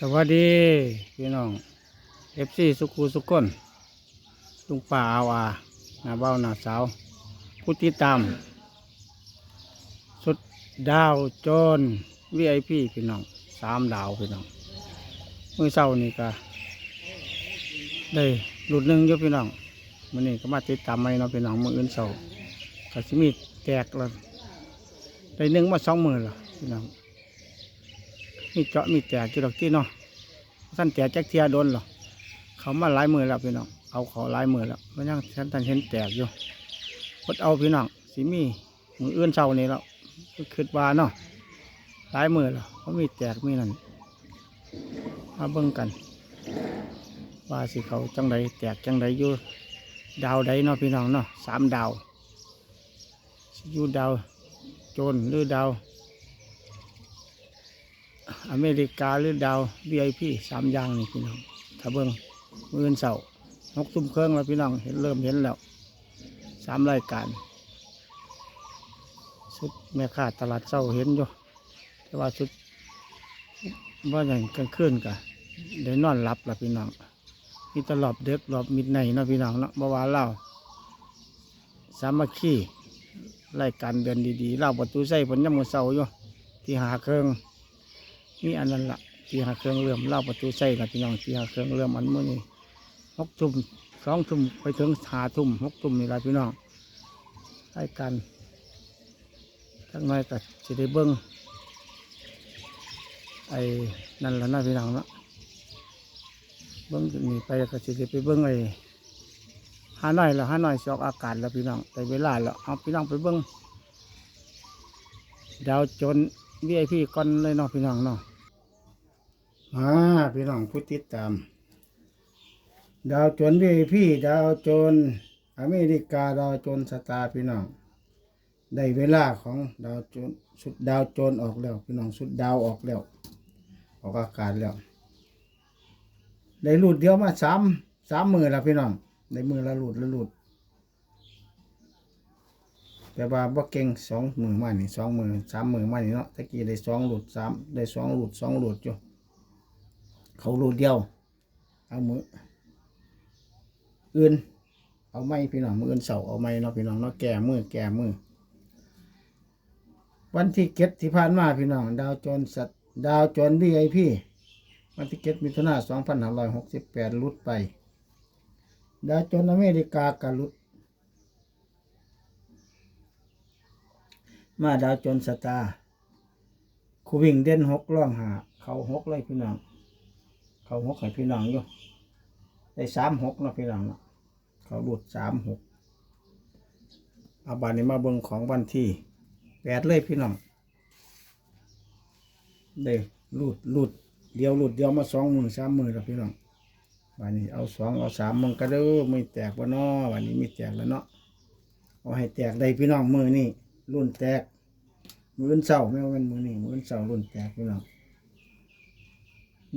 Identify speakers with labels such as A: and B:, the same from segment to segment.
A: สวัสดีพี่น้องเอฟซีสุกูสุกคนลุงป่าอาวาหน้าเบ้าหน้าสาวผู้ติดตาม สุดดาวโจนวีไอพีพี่น้องสามดาวพี่น้องเมื่อเช้านี่ก็ได้หลุดหนึ่งอยู่พี่น้องมื่อนี้ก็มาติดตามไม่เนาะพี่น้องมื่ออื่นเช้าก็สิมีแตกแล้วได้หนึ่งมาสองมือแล้วพี่น้อง มีเจาะมีแตกกี่ดอกที่เนาะท่านแตกแจ็คเทียโดนหรอเขามาลายมือแล้วพี่น้องเอาเขาลายมือแล้วมันยังท่านท่านเห็นแตกอยู่พดเอาพี่น้องสิมีมือเอื่นเช้านี่แล้วคิดวาเนาะลายมือแล้วเขามีแตกมีนั่นมาเบิ่งกันว่าสิเขาจังใดแตกจังใดอยู่ดาวใดเนาะพี่น้องเนาะสามดาวอยู่ดาว โจรหรือดาว อเมริกาหรือดาว VIP สามอย่างนี่พี่น้องถ้าเบิ้งมืออนเสาร์นกตุ้มเครื่องแล้วพี่น้องเห็นเริ่มเห็นแล้วสามรายการ สุดแม่ค้าตลาดเศร้าเห็นอยู่แต่ว่าสุดว่าอย่างกลางคืนกะได้นอนหลับละพี่น้องมีตลอดเด็กรอบมิดในนะพี่น้องเนาะบาวาเล่าสามัคคีรายการเดินดีๆเล่าประตูใส่ผลยำมือเสาอยู่ที่หาเครื่อง นี่อันนั้นละที่หาเครื่องเลื่อมเล่าประตูใส่ละพี่น้องที่หาเครื่องเลื่อมอันเมื่อนี้หกทุ่มสองทุ่มไปถึงหาทุ่มหกทุ่มนี่ละพี่น้องให้กันทั้งน้อยก็จะได้เบิ้งไอ้นั่นละนะพี่น้องเนาะเบิ้งนี่ไปก็จะได้ไปเบิ้งไอ้หาหน่อยละหาหน่อยสอกอากาศล้วพี่น้องแต่เวลาล้วเอาพี่น้องไปเบิ้งดาวจน วีไอพีก่อนเลยเนาะพี่น้องเนาะมาพี่น้องผู้ติดตาม ดาวโจนวีไอพีดาวโจนอเมริกาดาวโจนสตาร์พี่น้องได้เวลาของดาวโจนสุดดาวโจนออกแล้ว พี่น้องสุดดาวออกแล้ว ออกอากาศแล้ว ได้หลุดเดียวมาสามสามมือแล้วพี่น้องได้มือละหลุดละหลุด แต่ว่าบ่เก่งสองมือมานี่สองมือสามมือมานี่เนาะตะกี้ได้สองหลุดสามได้สองหลุดสองหลุดอยู่เขาหลุดเดียวเอามืออื่นเอาไม้พี่น้องมืออื่นเสาเอาไม้เนาะพี่น้องเนาะแก่มือแก่มือวันที่เก็ดที่ผ่านมาพี่น้อง ดาวจนสัตดาวจนวีไอพีวันที่เก็ดมิถุนาสองพันห้าร้อยหกสิบแปดลุดไป ดาวจนอเมริกากะลุด มาดาวจนสตาคูวิ่งเด่นหกล่องหา เขาหกเลยพี่น้อง เขาหกให้พี่น้องอยู่ได้สามหกนะพี่น้องเนาะเขาหลุดสามหกเอาบานนี้มาเบิ่งของวันที่แปดเลยพี่น้องได้หลุดหลุดเดียวหลุดเดียวมาสองหมื่นสามหมื่นแล้วพี่น้องบานนี้เอาสองเอาสามมึงก็เด้อไม่แตกวะเนาะวันนี้ไม่แตกแล้วเนาะเอาให้แตกได้พี่น้องมือนี่ รุ่นแตกมือนเสาไม่ว่าเป็นมือนี่มือนเสารุ่นแตกพี่น้อง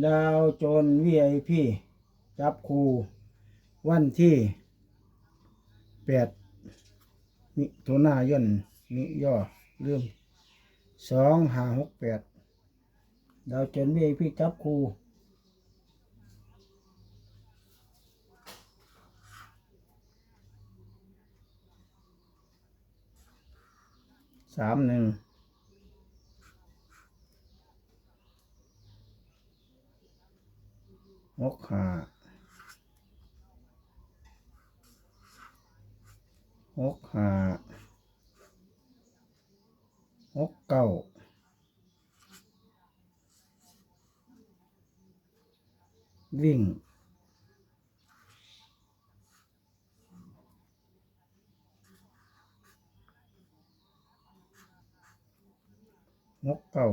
A: ดาวโจนวีไอพีจับคูวันที่แปดมิถุนายนนิย่อเริ่มสองห้าหกแปดดาวโจนวีไอพีจับคู สามหนึ่งหกห้าหกห้าหกเก้าวิ่ง หกเก้า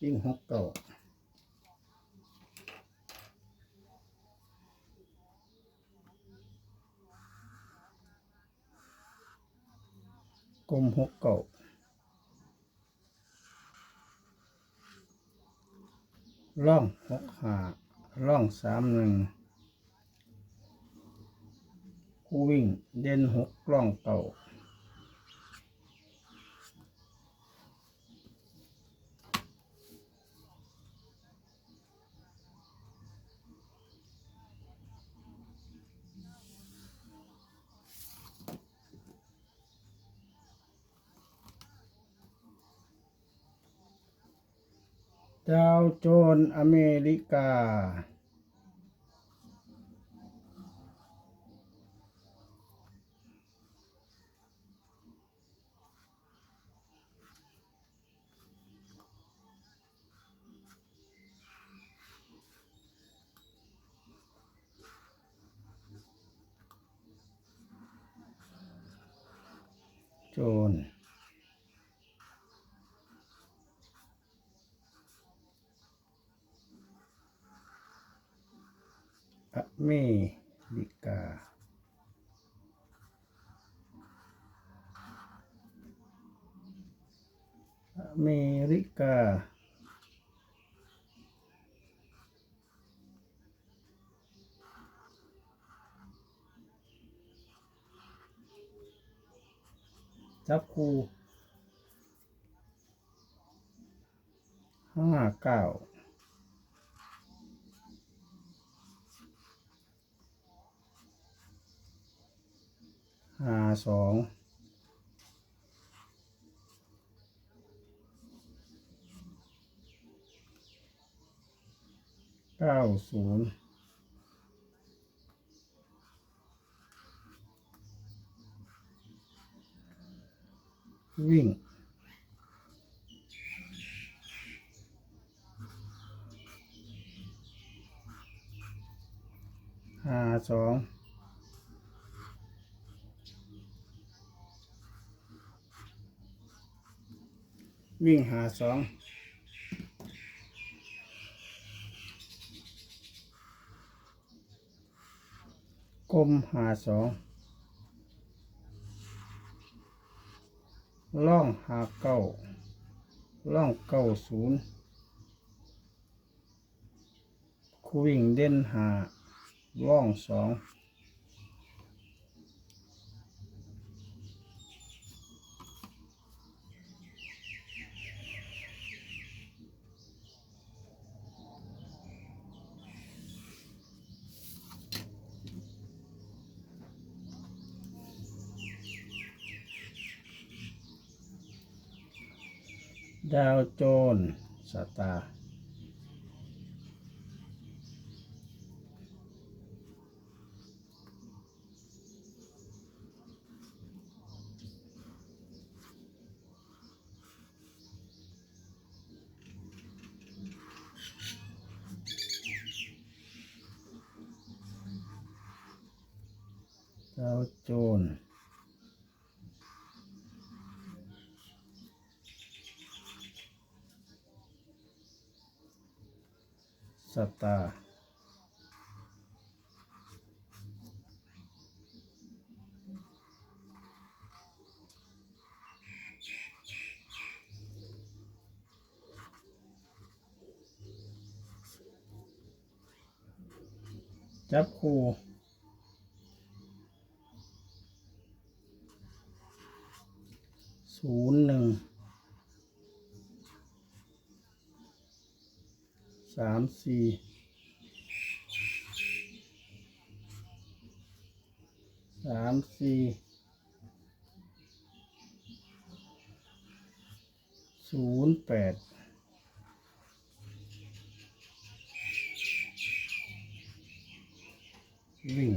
A: วิ่งหกเก้ากลมหกเก่าล่องหกหาล่องสามหนึ่ง คู่วิ่งเด่นหกกล้องเก่าดาวโจนอเมริกา จนอเมริกา อเมริกา จับคู่ห้าเก้าห้าสองเก้าศูนย์ วิ่ง ห้าสองวิ่งหาสองกลมหาสอง ล่องหาเก้าล่องเก้าศูนย์คูวิ่งเด่นหาล่องสอง ดาวโจนสตาร์ดาวโจนส์ สตาร์จับคู่ศูนย์หนึ่ง สามสี่สามสี่ศูนย์แปดวิ่ง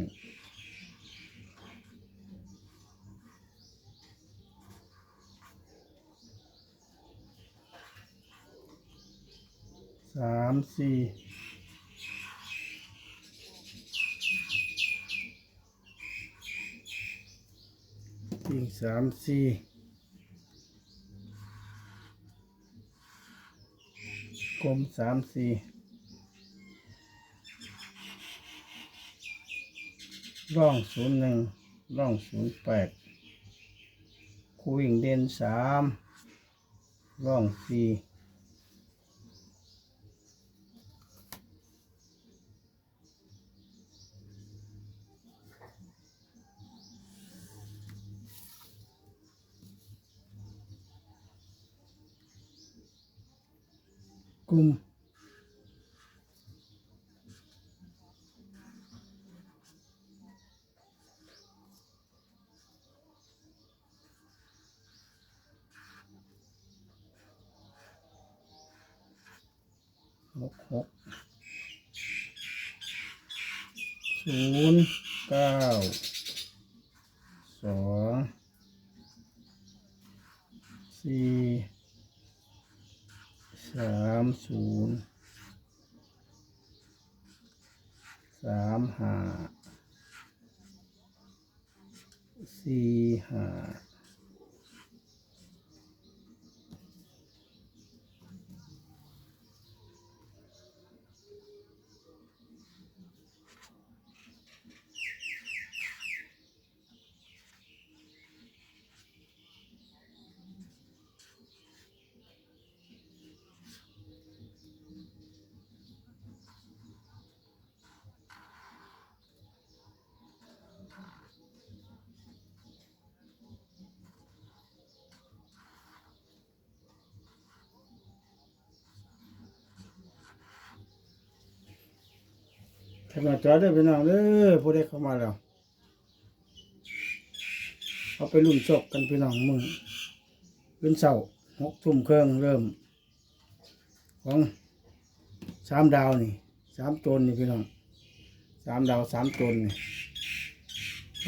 A: สามสี่วิ่งสามสี่กลมสามสี่ร่องศูนย์หนึ่งร่องศูนย์แปดคูวิ่งเด่นสามร่องสี่ กลุ่มหกหกศูนย์เก้าสองสี่ สามศูนย์สามห้าสี่ห้า ทำมาจอได้พี่น้องเด้อผู้ใดเข้ามาแล้ว เอาไปลุ่นโศกกันพี่น้องมือเป็นเสาหกทุ่มเครื่องเริ่ม ของสามดาวนี่สามโจนนี่พี่น้องสามดาวสามโจนนี่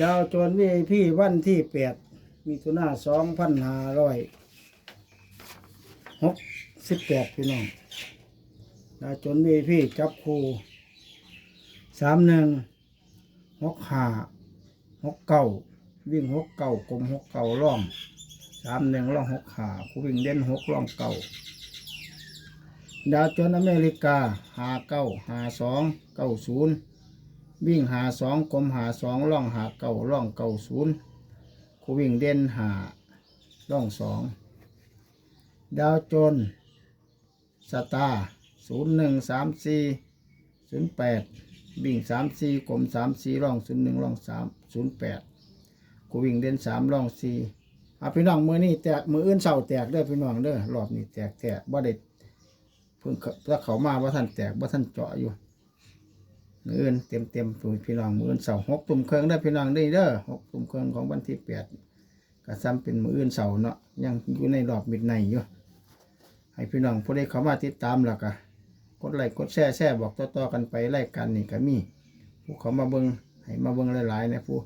A: ดาวโจนวีพี่วันที่แปดมีทุนาสองพันห้าร้อยหกสิบแปดพี่น้องดาวโจนวีพี่จับคู่ สามหนึ่งหกห้าหกเก้าวิ่งหกเก้ากลมหกเก้าล่องสามหนึ่งล่องหกขาคูวิ่งเด่นหกล่องเก้าดาวจนอเมริกาหาเก้าหาสองเก้าศูนย์วิ่งหาสองกลมหาสองล่องหาเก้าล่องเก้าศูนย์คูวิ่งเด่นหาล่องสองดาวจนสตาร์ศูนย์หนึ่งสามสี่ศูนย์แปด วิ่งสามสี่กลมสามสี่ร่องศูนย์หนึ่งร่องสามศูนย์แปดกูวิ่งเด่นสามร่องสี่อาพี่น้องมือนี่แตกมืออื่นเสาแตกเด้อพี่น้องเด้อรอบนี้แตกแตกบ่ได้เพิ่งถ้าเขามาว่าท่านแตกว่าท่านเจาะอยู่มืออื่นเต็มเต็มตัวพี่น้องมืออื่นเสาหกตุ่มเครื่องได้อพี่น้องได้เด้อหกตุ่มเครื่องของวันที่แปดก็ซ้ำเป็นมืออื่นเสาเนาะยังอยู่ในรอบมิดในอยู่ให้พี่น้องผู้ใดเขามาติดตามแล้วก็ กดไลค์กดแชร์แชร์บอกต่อๆกันไปไล่กันนี่ก็มีผู้เขามาเบิงให้มาเบิงหลายๆนะผู้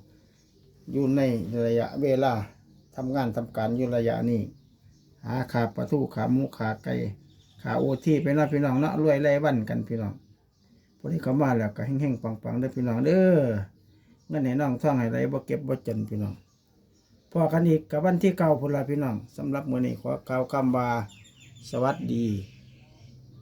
A: อยู่ในระยะเวลาทำงานทำการอยู่ระยะนี้หาขาปลาทูขาหมูขาไก่ขาโอทีไปเนาะพี่น้องเนาะรวยไล่วันกันพี่น้องพอที่เขามาแล้วก็แห้งๆปังๆเด้พี่น้องเด้อเงินให้น้องท่องให้ไรบ่เก็บบ่จนพี่น้องพอกันอีกกับวันที่เก่าพุ่นละพี่น้องสำหรับมื้อนี้ขอกล่าวคำว่าสวัสดี